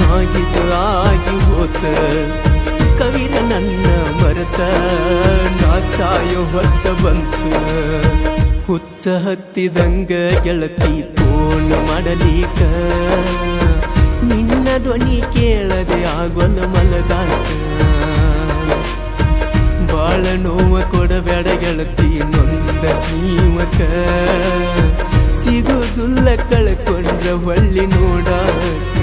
ಆಗಿದ್ದು ಆಗಿ ಹೋತ. ಸುಖವಿರ ನನ್ನ ಮರತ. ನಾ ಸಾಯೋ ಹೊತ್ತ ಬಂತು. ಹುಚ್ಚ ಹತ್ತಿದಂಗ ಗೆಳತಿ ಫೋನ್ ಮಾಡಲೀಕ. ನಿನ್ನ ಧ್ವನಿ ಕೇಳದೆ ಆಗೊಲ್ಲ ಮಲಗಾಕ. ಬಾಳ ನೋವ ಕೊಡಬೇಡ ಗೆಳತಿ ನೊಂದ ಜೀವಕ. ಸಿಗುದುಲ್ಲ ಕಳ್ಕೊಂಡ್ರ ಹೊಳ್ಳಿ ನೋಡಾಕ.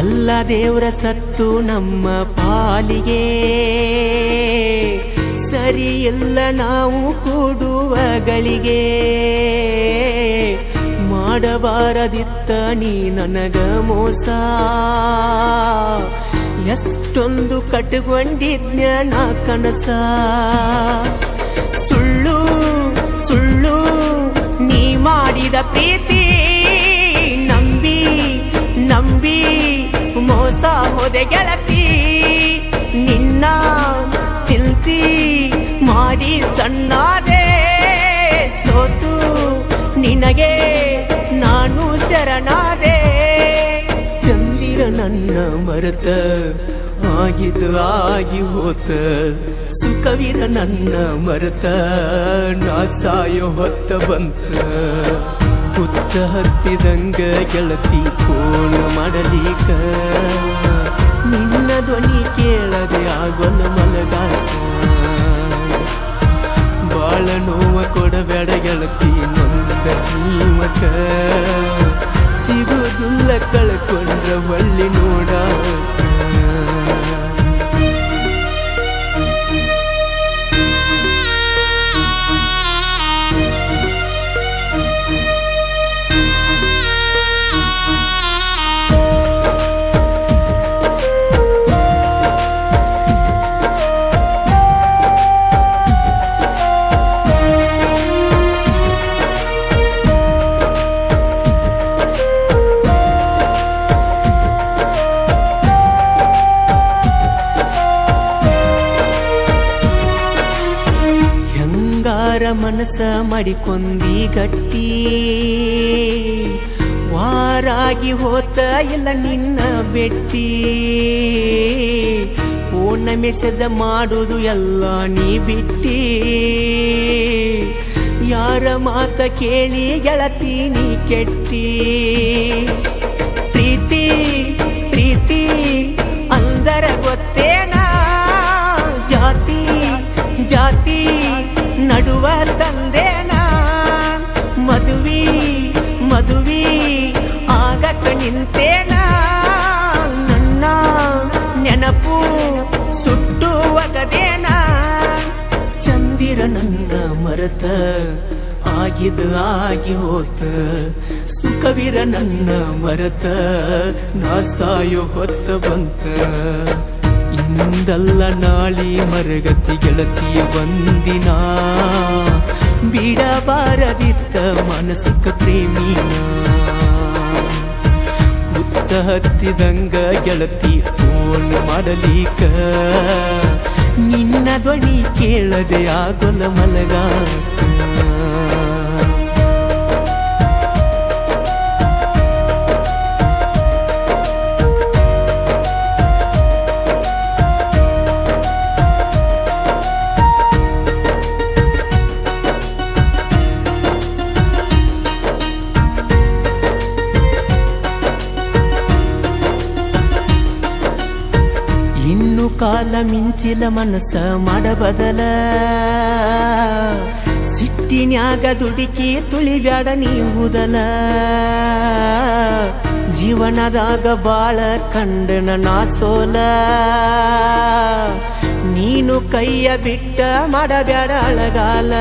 ಎಲ್ಲ ದೇವರ ಸತ್ತು ನಮ್ಮ ಪಾಲಿಗೆ. ಸರಿ ಎಲ್ಲ ನಾವು ಕೂಡುವಗಳಿಗೆ ಮಾಡಬಾರದಿತ್ತ ನೀ ನನಗ ಮೋಸ. ಎಷ್ಟೊಂದು ಕಟ್ಕೊಂಡಿದ್ನ ಕನಸ. ಸುಳ್ಳು ಸುಳ್ಳು, ನೀ ಮಾಡಿದ ಪ್ರೀತಿ ಮೋಸ ಹೋದೆ ಗೆಳತಿ, ನಿನ್ನ ಚಿಂತಿ ಮಾಡಿ ಸಣ್ಣಾದೆ ಸೋತು ನಿನಗೆ ನಾನು ಶರಣಾದೆ. ಚಂದಿರ ನನ್ನ ಮರತ, ಆಗಿದ್ದು ಆಗಿ ಹೋತ. ಸುಖವಿರ ನನ್ನ ಮರತ ನಾ ಸಾಯೋ ಹೊತ್ತ ಬಂತ. ಹುಚ್ಚ ಹತ್ತಿದಂಗ ಗೆಳತಿ ಕೋಣ ಮಾಡಲಿಕ ನಿನ್ನ ಧ್ವನಿ ಕೇಳದೆ ಆಗೊಲ್ಲ ಮಲಗಾಕ. ಬಾಳ ನೋವ ಕೊಡಬೇಡ ಗೆಳತಿ, ನೊಂದ ಜೀವಕ. ಸಿಗುದುಲ್ಲ ಕಳ್ಕೊಂಡ್ರ ಒಳ್ಳಿ ನೋಡಾಕ. ಮನಸ ಮಾಡಿಕೊಂಡಿ ಗಟ್ಟಿ ವಾರಾಗಿ ಹೋತ ಎಲ್ಲ ನಿನ್ನ ಬೆಟ್ಟಿ. ಓಣ ಮೆಸೇಜ್ ಮಾಡುದು ಎಲ್ಲ ನೀ ಬಿಟ್ಟಿ. ಯಾರ ಮಾತ ಕೇಳಿ ಗೆಳತಿ ನೀ ಕೆಟ್ಟಿ. ಪ್ರೀತಿ ಪ್ರೀತಿ, ಅಂದರ ಗೊತ್ತೇನಾ? ಜಾತಿ ಜಾತಿ. ನಡುವ ತಂದೇನಾ. ಮದುವಿ ಮದುವಿ ಆಗಕ ನಿಂತೇನಾ. ನನ್ನ ನೆನಪು ಸುಟ್ಟು ಒಗದೇನಾ. ಚಂದಿರ ನನ್ನ ಮರತ ಆಗಿದ ಆಗಿ ಹೋತ. ಸುಖವಿರ ನನ್ನ ಮರತ ನಾ ಸಾಯೋ ಹೊತ್ತ ಬಂತ. ಇಂದಲ್ಲ ನಾಳಿ ಮರಗತಿ ಗೆಳತಿ ಒಂದಿನ ಬಿಡಬಾರದಿತ್ತ ಮಾನಸಿಕ ಪ್ರೇಮಿನ. ಹುಚ್ಚ ಹತ್ತಿದಂಗ ಗೆಳತಿ ಫೋನ್ ಮಾಡಲೀಕ ನಿನ್ನ ಧ್ವನಿ ಕೇಳದೆ ಆಗೊಲ ಮಲಗಾಕ ಸಾಲ ಮನಸ ಮನಸ್ಸ ಮಾಡಬದಲ ಸಿಟ್ಟಿನ್ಯಾಗ ದುಡುಕಿ ತುಳಿಬ್ಯಾಡ ನೀವುದಲ ಜೀವನದಾಗ ಬಾಳ ಕಂಡನ ನಾ ಸೋಲ. ನೀನು ಕೈಯ ಬಿಟ್ಟ ಮಾಡಬ್ಯಾಡ ಅಳಗಾಲ.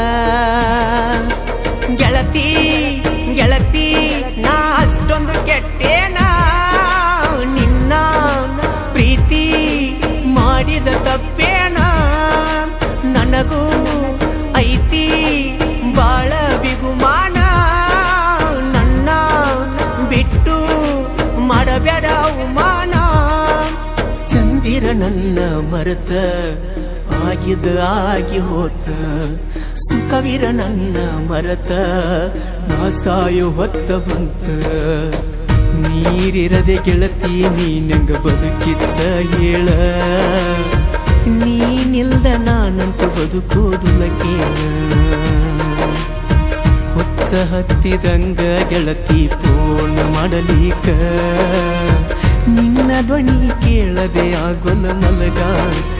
ನನ್ನ ಮರೆತ ಆಗಿದ ಆಗಿ ಹೋತ. ಸುಖವಿರ ನನ್ನ ಮರೆತ ನಾ ಸಾಯೋ ಹೊತ್ತ ಬಂತ. ನೀರಿರದೆ ಗೆಳತಿ ನೀನಂಗ ಬದುಕಿದ್ದ ಹೇಳ. ನೀನಿಲ್ದ ನಾನಂತೂ ಬದುಕೋದುಲಕೇನ ಹುಚ್ಚ ಹತ್ತಿದಂಗ ಗೆಳತಿ ಪೂರ್ಣ ಮಾಡಲಿಕ. ನಿನ್ನ ಧ್ವನಿ ಕೇಳದೆ ಆಗೊಲ್ಲ ಮಲಗಾಕ.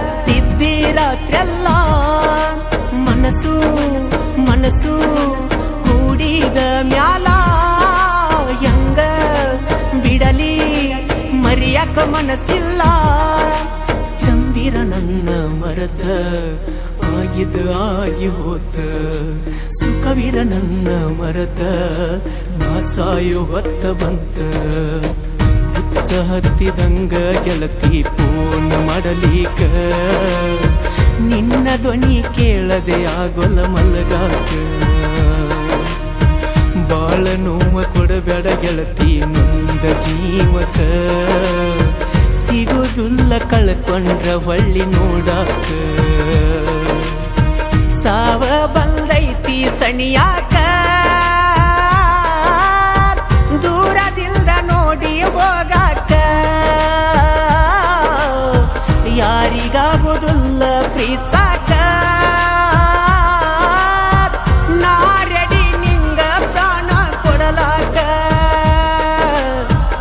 ತಿದ್ದಿ ರಾತ್ರೆಲ್ಲ ಮನಸ್ಸು ಮನಸ್ಸು ಕೂಡಿದ ಮ್ಯಾಲ. ಹೆಂಗ ಬಿಡಲಿ, ಮರಿಯಕ ಮನಸ್ಸಿಲ್ಲ. ಚಂದಿರ ನನ್ನ ಮರತ ಆಗಿದ ಆಗಿ ಹೋತ. ಸುಖವಿರ ನನ್ನ ಮರತ ನಾ ಹೊತ್ತ ಬಂತ. ಹತ್ತಿದಂಗ ಗೆಳತಿ ಪೂರ್ಣ ಮಾಡಲಿಕ. ನಿನ್ನ ಧ್ವನಿ ಕೇಳದೆ ಆಗೊಲ ಮಲಗಾಕ. ಬಾಳ ನೋವ ಕೊಡಬೇಡ ಗೆಳತಿ ನೊಂದ ಜೀವಕ. ಸಿಗೋದುಲ್ಲ ಕಳ್ಕೊಂಡ್ರ ಹೊಳ್ಳಿ ನೋಡಾಕ. ಸಾವ ಬಂದೈತಿ ಸಣಿಯಾಕ. ಯಾರಿಗಾಗುದಿಲ್ಲ ಪ್ರೀತಾಕ ನಾ ರೆಡಿ ನಿಂಗ ಪ್ರಾಣ ಕೊಡಲಾಕ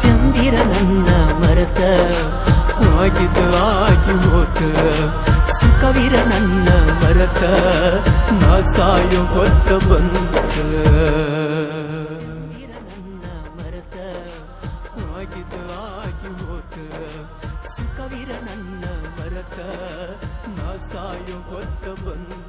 ಚಂದಿರ ನನ್ನ ಮರತ ಆಗಿದ ಆಗಿ ಹೋತ ಸುಖವಿರ ನನ್ನ ಮರತ ನಾ ಸಾಯೋ ಹೊತ್ತ ಬಂತ ನನ್ನ